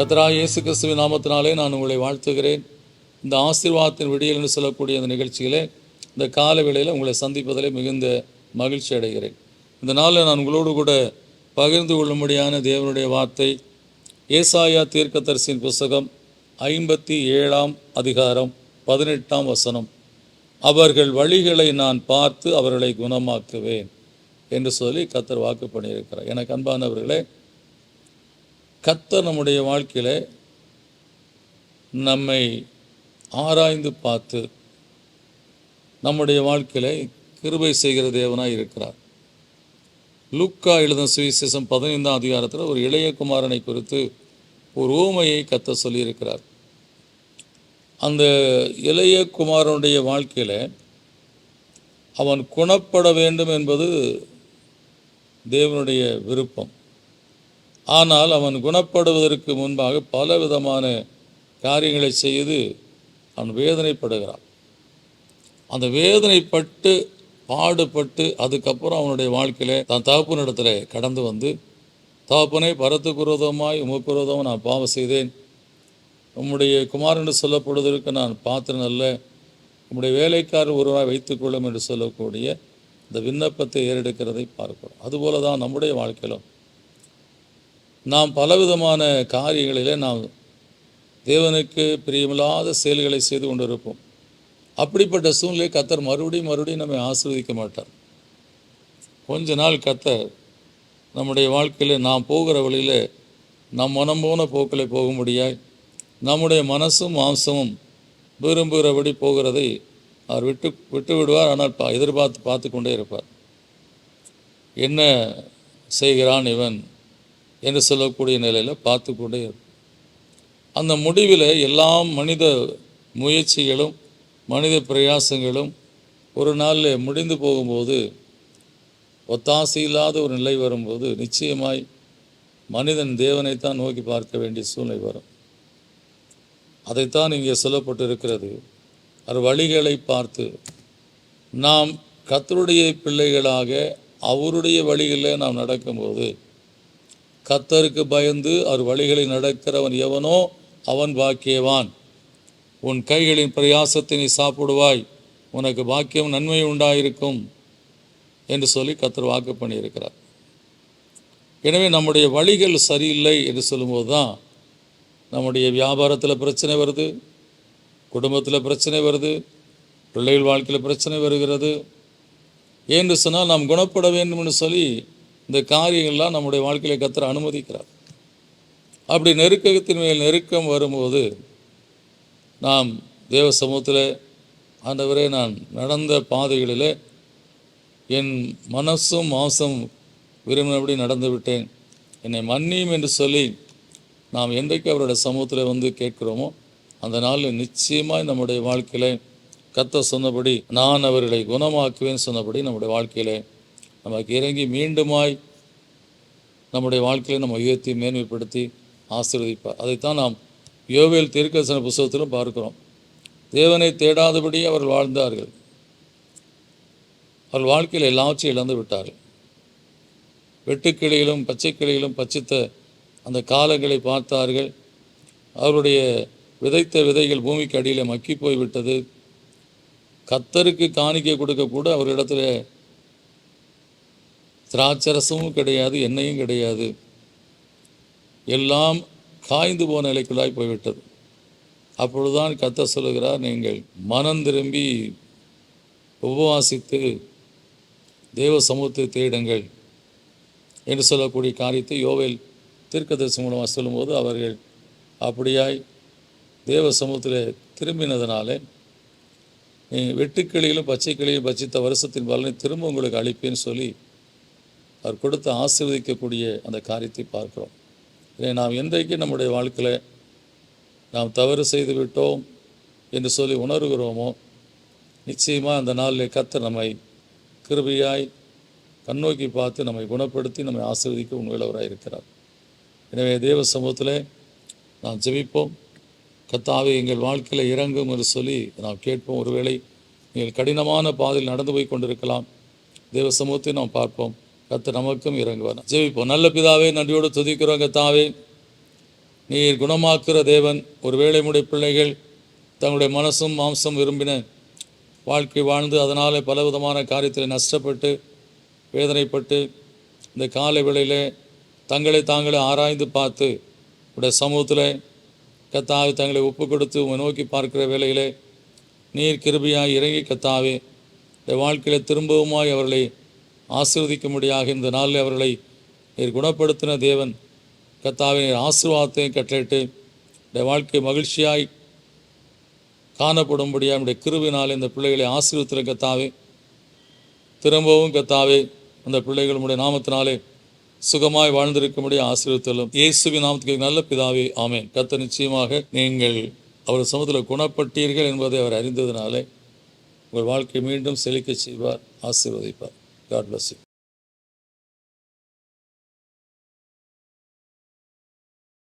கத்ரா இயேசு கிறிஸ்துவின் நாமத்தினாலே நான் உங்களை வாழ்த்துகிறேன். இந்த ஆசீர்வாதத்தின் விடியல் என்று சொல்லக்கூடிய இந்த நிகழ்ச்சியிலே இந்த கால வேளையில் உங்களை சந்திப்பதிலே மிகுந்த மகிழ்ச்சி அடைகிறேன். இந்த நாளில் நான் உங்களோடு கூட பகிர்ந்து கொள்ளும்படியான தேவனுடைய வார்த்தை ஏசாயா தீர்க்கதரிசியின் புஸ்தகம் ஐம்பத்தி ஏழாம் அதிகாரம் பதினெட்டாம் வசனம். அவர்கள் வழிகளை நான் பார்த்து அவர்களை குணமாக்குவேன் என்று சொல்லி கத்தர் வாக்கு பண்ணியிருக்கிறார். எனக்கு அன்பானவர்களே கத்த நம்முடைய வாழ்க்கையில் நம்மை ஆராய்ந்து பார்த்து நம்முடைய வாழ்க்கையில் கிருபை செய்கிற தேவனாக இருக்கிறார். லூக்கா எழுதும் சுவிசேஷம் பதினைந்தாம் அதிகாரத்தில் ஒரு இளைய குமாரனை குறித்து ஒரு ஊமையை கத்த சொல்லியிருக்கிறார். அந்த இளைய குமாரனுடைய வாழ்க்கையில் அவன் குணப்பட வேண்டும் என்பது தேவனுடைய விருப்பம். ஆனால் அவன் குணப்படுவதற்கு முன்பாக பல விதமான காரியங்களை செய்து அவன் வேதனைப்படுகிறான். அந்த வேதனைப்பட்டு பாடுபட்டு அதுக்கப்புறம் அவனுடைய வாழ்க்கையில தான் தகப்பனிடத்தில் கடந்து வந்து தகப்பனை பரத்துக்குரோதமாய் உமக்குரோதமாக நான் பாவம் செய்தேன். உம்முடைய குமாரன் என்று சொல்லப்படுவதற்கு நான் பாத்திரம் அல்ல. உம்முடைய வேலைக்காரர் ஒருவராய் வைத்துக்கொள்ளும் என்று சொல்லக்கூடிய இந்த விண்ணப்பத்தை ஏறெடுக்கிறதை பார்க்கிறோம். அதுபோல தான் நம்முடைய வாழ்க்கையிலும் நாம் பலவிதமான காரியங்களிலே நாம் தேவனுக்கு பிரியமில்லாத செயல்களை செய்து கொண்டிருப்போம். அப்படிப்பட்ட சூழ்நிலை கத்தர் மறுபடியும் மறுபடியும் நம்மை ஆசீர்வதிக்க மாட்டார். கொஞ்ச நாள் கத்தர் நம்முடைய வாழ்க்கையில் நாம் போகிற வழியில் நம் மனம் போன போக்கில் போக முடியாய் நம்முடைய மனசும் மாம்சமும் விரும்புகிறபடி போகிறதை அவர் விட்டு விட்டு விடுவார். ஆனால் பா எதிர்பார்த்து பார்த்து கொண்டே இருப்பார். என்ன செய்கிறான் இவன்? என்று சொல்லக்கூடிய நிலையில் பார்த்து கொண்டே அந்த முடிவில் எல்லாம் மனித முயற்சிகளும் மனித பிரயாசங்களும் ஒரு நாளில் முடிந்து போகும்போது ஒத்தாசை இல்லாத ஒரு நிலை வரும்போது நிச்சயமாய் மனிதன் தேவனைத்தான் நோக்கி பார்க்க வேண்டிய சூழ்நிலை வரும். அதைத்தான் இங்கே சொல்லப்பட்டிருக்கிறது. அவர் வழிகளை பார்த்து நாம் கத்தருடைய பிள்ளைகளாக அவருடைய வழிகளில் நாம் நடக்கும்போது கத்தருக்கு பயந்து அவர் வழிகளை நடக்கிறவன் எவனோ அவன் பாக்கியவான். உன் கைகளின் பிரயாசத்தை நீ சாப்பிடுவாய். உனக்கு பாக்கியம் நன்மை உண்டாயிருக்கும் என்று சொல்லி கத்தர் வாக்கு பண்ணியிருக்கிறார். எனவே நம்முடைய வழிகள் சரியில்லை என்று சொல்லும்போது தான் நம்முடைய வியாபாரத்தில் பிரச்சனை வருது குடும்பத்தில் பிரச்சனை வருது பிள்ளைகள் வாழ்க்கையில் பிரச்சனை வருகிறது. ஏன்னு சொன்னால் நாம் குணப்பட வேண்டும்னு சொல்லி இந்த காரியங்கள்லாம் நம்முடைய வாழ்க்கையில கத்திர அனுமதிக்கிறார். அப்படி நெருக்கத்தின் மேல் நெருக்கம் வரும்போது நாம் தேவ சமூகத்தில் ஆண்டவரே நான் நடந்த பாதைகளில் என் மனசும் மாசம் விரும்பினபடி நடந்து விட்டேன். என்னை மன்னியும் என்று சொல்லி நாம் என்றைக்கு அவருடைய சமூகத்தில் வந்து கேட்கிறோமோ அந்த நாளில் நிச்சயமாய் நம்முடைய வாழ்க்கையில் கத்த சொன்னபடி நான் அவர்களை குணமாக்குவேன் சொன்னபடி நம்முடைய வாழ்க்கையில் நமக்கு இறங்கி மீண்டுமாய் நம்முடைய வாழ்க்கையை நம்ம உயர்த்தி மேன்மைப்படுத்தி ஆசீர்வதிப்பார் அதைத்தான் நாம் யோவேல் தீர்க்கசன புஸ்தகத்திலும் பார்க்கிறோம். தேவனை தேடாதபடி அவர்கள் வாழ்ந்தார்கள். அவர்கள் வாழ்க்கையில் எல்லாவற்றையும் இழந்து விட்டார்கள். வெட்டுக்கிளிகளும் பச்சைக்கிளிகளும் பச்சித்த அந்த காலங்களை பார்த்தார்கள். அவருடைய விதைத்த விதைகள் பூமிக்கு அடியில் மக்கி போய்விட்டது. கத்தருக்கு காணிக்கை கொடுக்க கூட அவரிடத்துல திராட்சரசமும் கிடையாது எண்ணெயும் கிடையாது. எல்லாம் காய்ந்து போன நிலைக்குள்ளாய் போய்விட்டது. அப்பொழுதுதான் கத்த சொல்லுகிறார் நீங்கள் மனம் திரும்பி உபவாசித்து தேவ சமூகத்தை தேடுங்கள் என்று சொல்லக்கூடிய காரியத்தை யோவேல் தீர்க்கதரிசி மூலமாக சொல்லும்போது அவர்கள் அப்படியாய் தேவ சமூகத்தில் திரும்பினதுனாலே நீ பச்சை பச்சைக்கிளியும் பச்சித்த வருஷத்தின் பலனை திரும்ப உங்களுக்கு அளிப்பேன்னு சொல்லி அவர் கொடுத்து ஆசீர்வதிக்கக்கூடிய அந்த காரியத்தை பார்க்கிறோம். இதை நாம் என்றைக்கு நம்முடைய வாழ்க்கையில் நாம் தவறு செய்து விட்டோம் என்று சொல்லி உணர்கிறோமோ நிச்சயமாக அந்த நாளில் கத்த நம்மை கிருபையாய் கண்ணோக்கி பார்த்து நம்மை குணப்படுத்தி நம்மை ஆசீர்வதிக்க உண்மையுள்ளவராக இருக்கிறார். எனவே தேவ சமூகத்தில் நாம் ஜெபிப்போம். கத்தாவை எங்கள் வாழ்க்கையில் இறங்கும் என்று சொல்லி நாம் கேட்போம். ஒருவேளை நீங்கள் கடினமான பாதையில் நடந்து போய் கொண்டிருக்கலாம். தேவ சமூகத்தை நாம் பார்ப்போம். கத்து நமக்கும் இறங்குவார். ஜெயிப்போம் நல்ல பிதாவே நன்றியோடு துதிக்கிறோம் கத்தாவே நீர் குணமாக்குற தேவன் ஒருவேளை முடி பிள்ளைகள் தங்களுடைய மனசும் மாம்சம் விரும்பின வாழ்க்கை வாழ்ந்து அதனால் பலவிதமான காரியத்தில் நஷ்டப்பட்டு வேதனைப்பட்டு இந்த காலை வேளையில் தங்களை தாங்களே ஆராய்ந்து பார்த்து உடைய சமூகத்தில் கத்தாவை தங்களை ஒப்பு கொடுத்து உங்களை நோக்கி பார்க்கிற வேளையிலே நீர் கிருபியாக இறங்கி கத்தாவே இந்த வாழ்க்கையில் திரும்பவுமாய் அவர்களை ஆசீர்வதிக்கும்படியாக இந்த நாளில் அவர்களை நீர் குணப்படுத்தின தேவன் கத்தாவை நீர் ஆசீர்வாதத்தையும் கட்டளிட்டு இந்த வாழ்க்கை மகிழ்ச்சியாய் காணப்படும்படியாக நம்முடைய கிருவினால் இந்த பிள்ளைகளை ஆசீர்வத்திர கத்தாவே திரும்பவும் கத்தாவே அந்த பிள்ளைகள் நாமத்தினாலே சுகமாய் வாழ்ந்திருக்கும்படி ஆசீர்வத்தலும் இயேசுவின் நாமத்துக்கு நல்ல பிதாவே ஆமேன். கத்த நிச்சயமாக நீங்கள் அவர் சமூகத்தில் குணப்பட்டீர்கள் என்பதை அவர் அறிந்ததினாலே உங்கள் வாழ்க்கை மீண்டும் செழிக்கச் செய்வார் ஆசீர்வதிப்பார். God bless you